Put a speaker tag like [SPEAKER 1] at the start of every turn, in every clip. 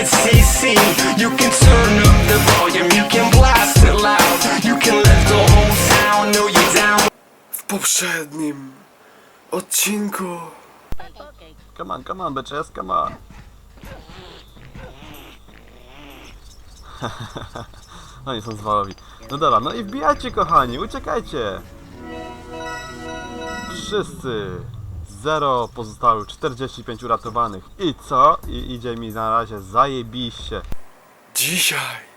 [SPEAKER 1] it's CC. You can turn up the volume, you can blast it loud, you can let the whole town know you're down.
[SPEAKER 2] W poprzednim odcinku.
[SPEAKER 3] Come on, come on, bitches, come on. Oni są zwalowi. No dobra, no i wbijajcie kochani, uciekajcie! Wszyscy! Zero pozostałych, 45 uratowanych. I co? I idzie mi na razie zajebiście.
[SPEAKER 2] Dzisiaj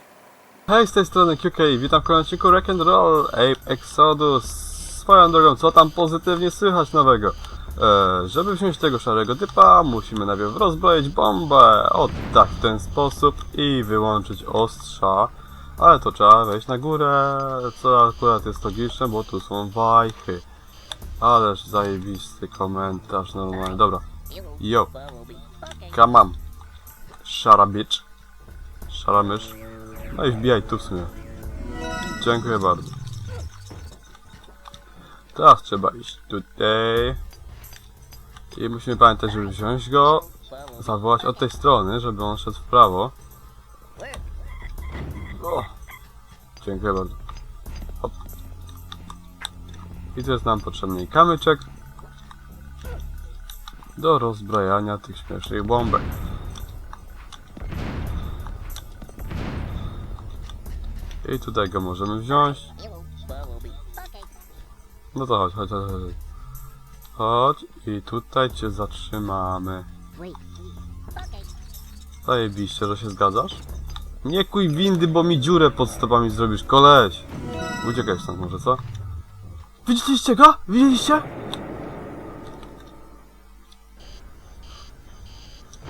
[SPEAKER 3] Hej, z tej strony QK, witam w kolejnym odcinku Rock and Roll Ape Exodus. Swoją drogą, co tam pozytywnie słychać nowego? E, żeby wziąć tego szarego typa, musimy najpierw rozbroić bombę. O tak, w ten sposób i wyłączyć ostrza. Ale to trzeba wejść na górę, co akurat jest logiczne, bo tu są wajchy. Ależ zajebisty komentarz normalnie. Dobra, yo, come on. Shara bitch. Szara mysz. No i wbijaj tu w sumie. Dziękuję bardzo. Teraz trzeba iść tutaj. I musimy pamiętać, żeby wziąć go, zawołać od tej strony, żeby on szedł w prawo. O! Dziękuję bardzo. I tu jest nam potrzebny kamyczek do rozbrajania tych śmiesznych bombek. I tutaj go możemy wziąć. No to chodź, chodź, chodź, chodź. Chodź i tutaj cię zatrzymamy. Zajebiście, że się zgadzasz? Nie kuj windy, bo mi dziurę pod stopami zrobisz, koleś! Uciekaj stąd może, co? Widzieliście go? Widzieliście?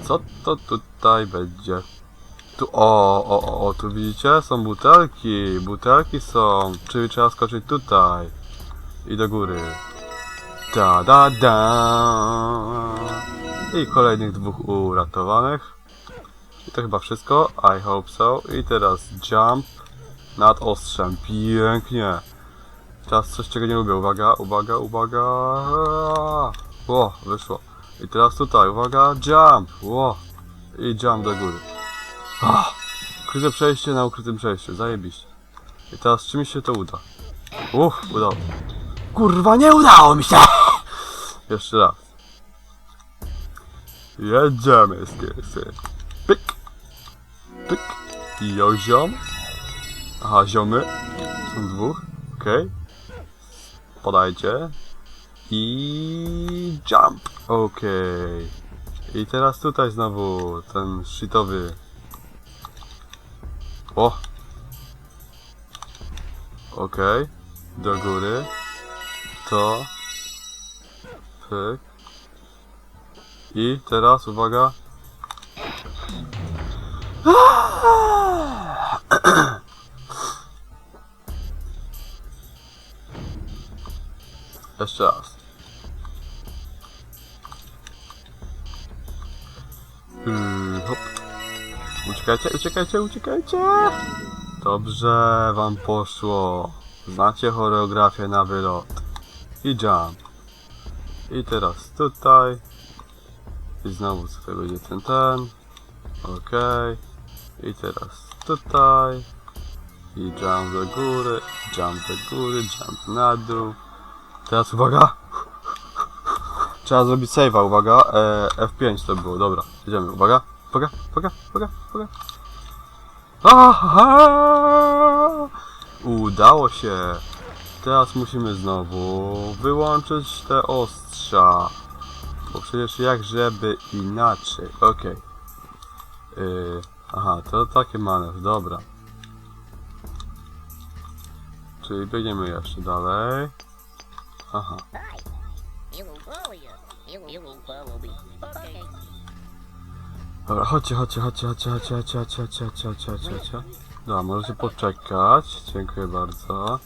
[SPEAKER 3] Co to tutaj będzie? Tu, o, o, o, tu widzicie? Są butelki, butelki są, czyli trzeba skoczyć tutaj i do góry. Da, da, da. I kolejnych dwóch uratowanych. I to chyba wszystko. I hope so. I teraz jump nad ostrzem. Pięknie. Teraz coś, czego nie lubię. Uwaga, uwaga, uwaga. O, wyszło. I teraz tutaj, uwaga, jump. Ło. I jump do góry. Ah, ukryte przejście na ukrytym przejściu, zajebiście. I teraz czy mi się to uda? Uff, udało. Kurwa, nie udało mi się! Jeszcze raz. Jedziemy, skiersy. Pyk. Pyk. I jo, ziom. Aha, ziomy. Są dwóch. Okej. Podajcie. I jump. Okej. I teraz tutaj znowu ten shitowy o! Okej. Do góry. To. Pyk. I teraz uwaga. Jeszcze raz. Yy, hop. Uciekajcie, uciekajcie, uciekajcie! Dobrze wam poszło. Znacie choreografię na wylot. I jump. I teraz tutaj. I znowu sobie będzie ten ten. Okej. I teraz tutaj. I jump do góry. Jump do góry. Jump na dół. Teraz uwaga. Trzeba zrobić save'a, uwaga. E, F5 to było, dobra. Idziemy, uwaga. Uwaga, uwaga, uwaga, uwaga. Aha! Udało się. Teraz musimy znowu wyłączyć te ostrza. Bo przecież jak żeby inaczej. Okej. Yy, aha, to takie manewr, dobra. Czyli biegniemy jeszcze dalej. Aha. Dobra, chodźcie, chodźcie, chodźcie, chodźcie, chodźcie, chodźcie, chodźcie, chodźcie, chodźcie, chodźcie, chodźcie. Dobra, możecie poczekać. Dziękuję bardzo.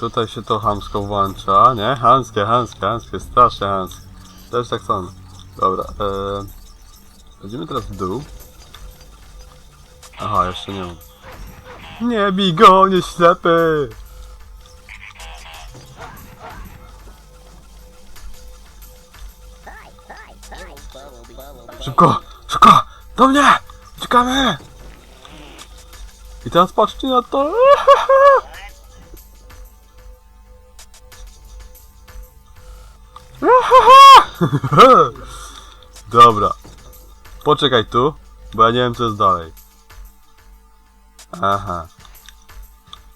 [SPEAKER 3] Tutaj się to hamsko włącza, nie? Hamskie, hamskie, hamskie, strasznie hamskie. Też tak samo. Dobra, eee... Będziemy teraz w dół. Aha, jeszcze nie mam. Nie bij go, nie ślepy! Do mnie! Uciekamy! I teraz patrzcie na to! Dobra. Poczekaj tu, bo ja nie wiem co jest dalej. Aha.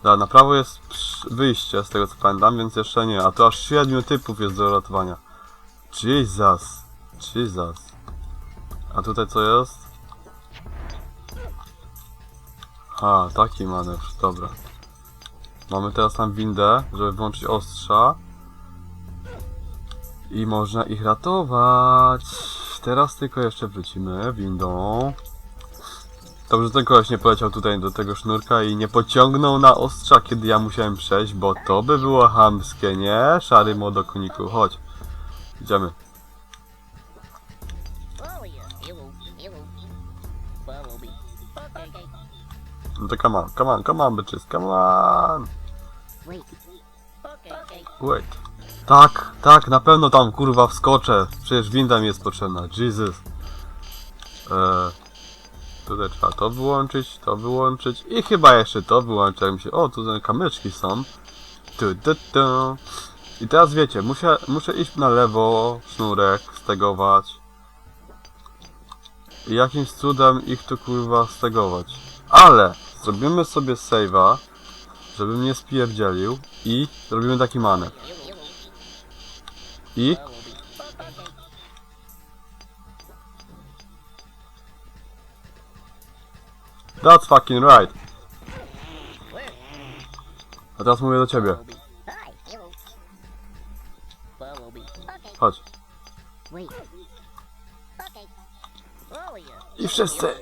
[SPEAKER 3] Dobra, na prawo jest wyjście z tego co pamiętam, więc jeszcze nie. A to aż 7 typów jest do ratowania. Jesus. Jesus. A tutaj co jest? A, taki manewr, dobra. Mamy teraz tam windę, żeby włączyć ostrza. I można ich ratować. Teraz tylko jeszcze wrócimy windą. Dobrze, ten koleś nie poleciał tutaj do tego sznurka i nie pociągnął na ostrza, kiedy ja musiałem przejść, bo to by było hamskie, nie? Szary młodokoniku, chodź. Idziemy. No to come on, come on, come on, bitches, come on! Wait. Tak, tak, na pewno tam kurwa wskoczę. Przecież winda mi jest potrzebna. Jesus. Eee, tutaj trzeba to wyłączyć, to wyłączyć i chyba jeszcze to wyłączyć. Jak mi się... O, tutaj kamyczki są. Tu, tu, tu. I teraz wiecie, muszę, muszę iść na lewo, sznurek, stegować. I jakimś cudem ich tu kurwa stegować. Ale zrobimy sobie save'a, żebym nie spierdzielił i zrobimy taki manewr. I That's fucking right. A teraz mówię do ciebie. Chodź. I wszyscy.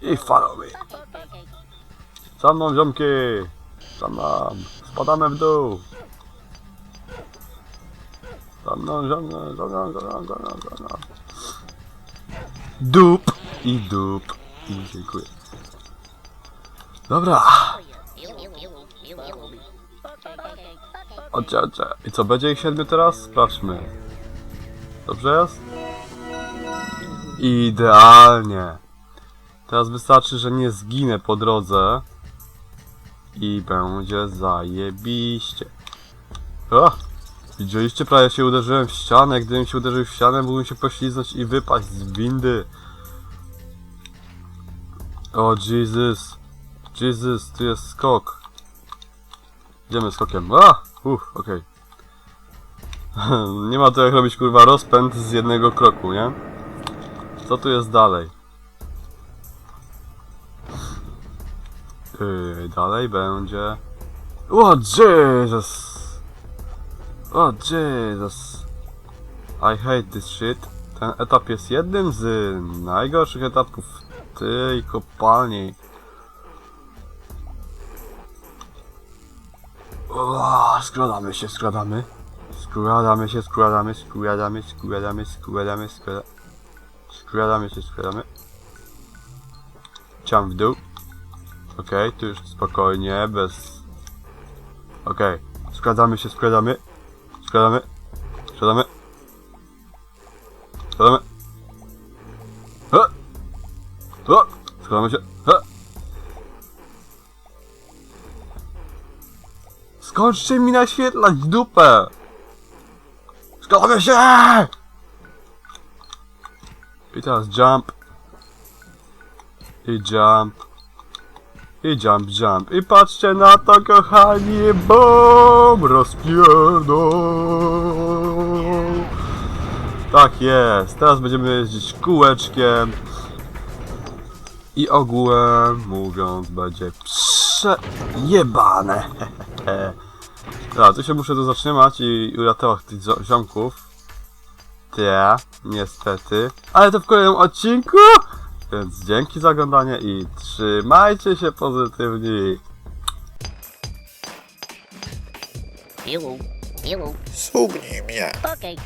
[SPEAKER 3] I follow me. Za mną ziomki. Za mną. Spadamy w dół. Za mną, za mną, za mną, za mną, za mną, za mną. Dup. I dup. I dziękuję. Dobra. Chodźcie, chodźcie. I co, będzie ich siedmiu teraz? Sprawdźmy. Dobrze jest? Idealnie. Teraz wystarczy, że nie zginę po drodze. I będzie zajebiście. O! Widzieliście? Prawie się uderzyłem w ścianę. Gdybym się uderzył w ścianę, mógłbym się poślizgnąć i wypaść z windy. O Jesus. Jesus, tu jest skok. Idziemy skokiem. A! Uff, okej. nie ma to jak robić kurwa rozpęd z jednego kroku, nie? Co tu jest dalej? Dalej będzie... O Jesus! O Jesus! I hate this shit. Ten etap jest jednym z najgorszych etapów w tej kopalni. Skradamy się, skradamy. Skradamy się, skradamy, skradamy, skradamy, skradamy, skradamy. Skradamy się, skradamy. Ciam w dół. Okej, tu już spokojnie, bez... Okej, skradamy się, skradamy. Skradamy. Skradamy. Skradamy. Ha! Ha! Skradamy się. Skończcie mi naświetlać dupę! Skradamy się! I teraz jump. I jump. I jump, jump. I patrzcie na to, kochani, bom! Rozpierdol! Tak jest. Teraz będziemy jeździć kółeczkiem. I ogółem mówiąc będzie przejebane. Dobra, tu się muszę tu zatrzymać i uratować tych zio- ziomków. Te, niestety. Ale to w kolejnym odcinku! Więc dzięki za oglądanie i trzymajcie się pozytywni.
[SPEAKER 4] Hello. Hello.
[SPEAKER 2] Subnij mnie.
[SPEAKER 4] Okay.